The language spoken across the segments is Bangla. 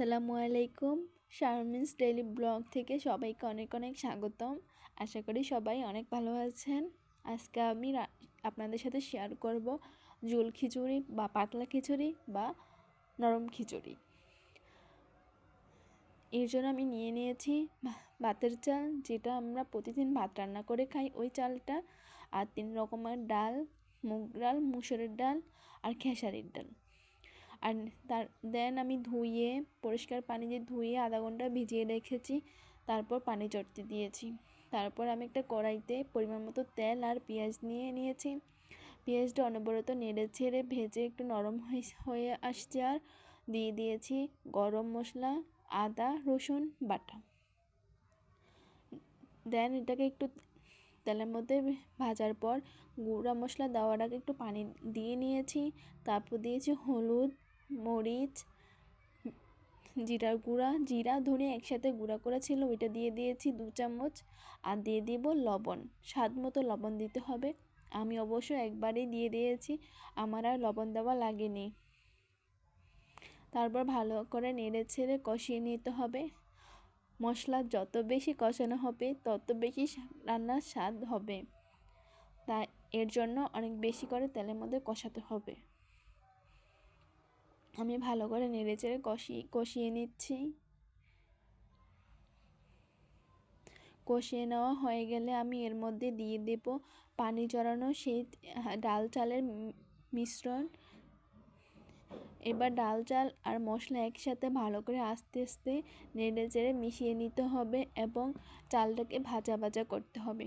আসসালামু আলাইকুম। শারমিনস ডেইলি ব্লগ থেকে সবাইকে অনেক অনেক স্বাগতম। আশা করি সবাই অনেক ভালো আছেন। আজকে আমি আপনাদের সাথে শেয়ার করব জুল খিচুড়ি বা পাতলা খিচুড়ি বা নরম খিচুড়ি। এর জন্য আমি নিয়ে নিয়েছি ভাতের চাল, যেটা আমরা প্রতিদিন ভাত রান্না করে খাই ওই চালটা। আর তিন রকমের ডাল, মুগ ডাল, মুসুরের ডাল আর খেসারির ডাল। আর তার দেন আমি ধুয়ে, পরিষ্কার পানি দিয়ে ধুয়ে আধা ঘণ্টা ভিজিয়ে রেখেছি, তারপর পানি চটতে দিয়েছি। তারপর আমি একটা কড়াইতে পরিমাণ মতো তেল আর পেঁয়াজ নিয়ে নিয়েছি। পেঁয়াজটা অনবরত নেড়ে ছেড়ে ভেজে একটু নরম হয়ে- আসছে আর দিয়ে দিয়েছি গরম মশলা, আদা, রসুন, বাটা। দেন এটাকে একটু তেলের মধ্যে ভাজার পর গুঁড়া মশলা দেওয়ার আগে একটু পানি দিয়ে নিয়েছি, তারপর দিয়েছি হলুদ মরিচ, জিরার গুঁড়া, জিরা, ধনে একসাথে গুঁড়া করা ছিল ওইটা দিয়ে দিয়েছি দু চামচ। আর দিয়ে দিব লবণ, স্বাদ মতো লবণ দিতে হবে। আমি অবশ্য একবারেই দিয়ে দিয়েছি, আমার আর লবণ দেওয়া লাগেনি। তারপর ভালো করে নেড়ে ছেড়ে কষিয়ে নিতে হবে। মশলা যত বেশি কষানো হবে, তত বেশি রান্নার স্বাদ হবে। তাই এর জন্য অনেক বেশি করে তেলের মধ্যে কষাতে হবে। আমি ভালো করে নেড়ে চেড়ে কষিয়ে কষিয়ে নিচ্ছি। কষিয়ে নেওয়া হয়ে গেলে আমি এর মধ্যে দিয়ে দেব পানি জড়ানো সেই ডাল চালের মিশ্রণ। এবার ডাল চাল আর মশলা একসাথে ভালো করে আস্তে আস্তে নেড়ে চেড়ে মিশিয়ে নিতে হবে এবং চালটাকে ভাজা ভাজা করতে হবে।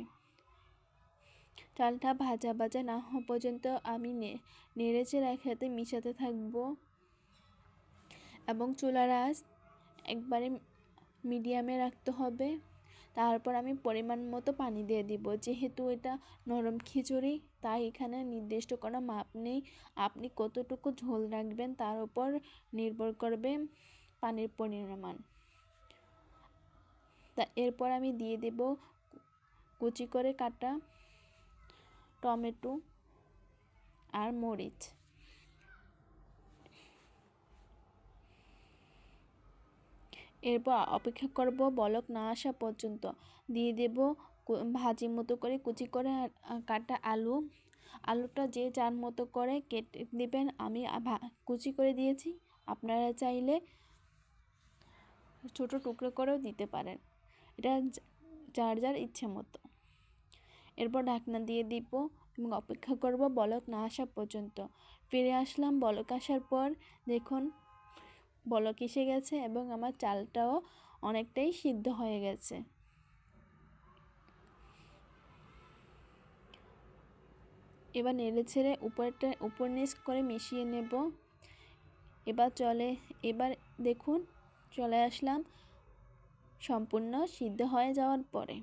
চালটা ভাজা ভাজা না হওয়া পর্যন্ত আমি নেড়ে চেড়ে একসাথে মিশাতে থাকব। এবং চুলার আঁচ একবারে মিডিয়ামে রাখতে হবে। তারপর আমি পরিমাণ মতো পানি দিয়ে দিব। যেহেতু এটা নরম খিচুড়ি, তাই এখানে নির্দিষ্ট কোনো মাপ নেই। আপনি কতটুকু ঝোল রাখবেন তার উপর নির্ভর করবে পানির পরিমাণ। তা এরপর আমি দিয়ে দেব কুচি করে কাটা টমেটো আর মরিচ। এরপর অপেক্ষা করব বলক না আসা পর্যন্ত। দিয়ে দেব ভাজি মতো করে কুচি করে কাটা আলু। আলুটা যে যার মতো করে কেটে দেবেন আমি কুচি করে দিয়েছি। আপনারা চাইলে ছোট টুকরো করেও দিতে পারেন। এটা যার যার ইচ্ছে মতো। এরপর ঢাকনা দিয়ে দিব এবং অপেক্ষা করব বলক না আসা পর্যন্ত। ফিরে আসলাম বলক আসার পর, দেখুন বলক এসে গেছে এবং আমার চালটাও অনেকটাই সিদ্ধ হয়ে গেছে। এবার নেড়ে ছেড়ে উপরটা, উপর নিচ করে মিশিয়ে নেব। এবার চলে, এবার দেখুন, চলে আসলাম সম্পূর্ণ সিদ্ধ হয়ে যাওয়ার পরে।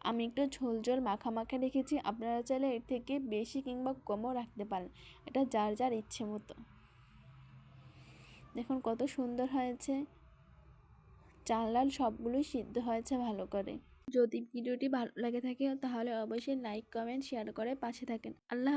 আমি একটু ঝোল ঝোল মাখা মাখা রেখেছি, আপনারা চাইলে এর থেকে বেশি কিংবা কমও রাখতে পারেন। এটা যার যার ইচ্ছে মতো। দেখুন কত সুন্দর হয়েছে। চাল ডাল সবগুলোই সিদ্ধ হয়েছে ভালো করে। যদি ভিডিওটি ভালো লাগে থাকে তাহলে অবশ্যই লাইক কমেন্ট শেয়ার করে পাশে থাকেন। আল্লাহ।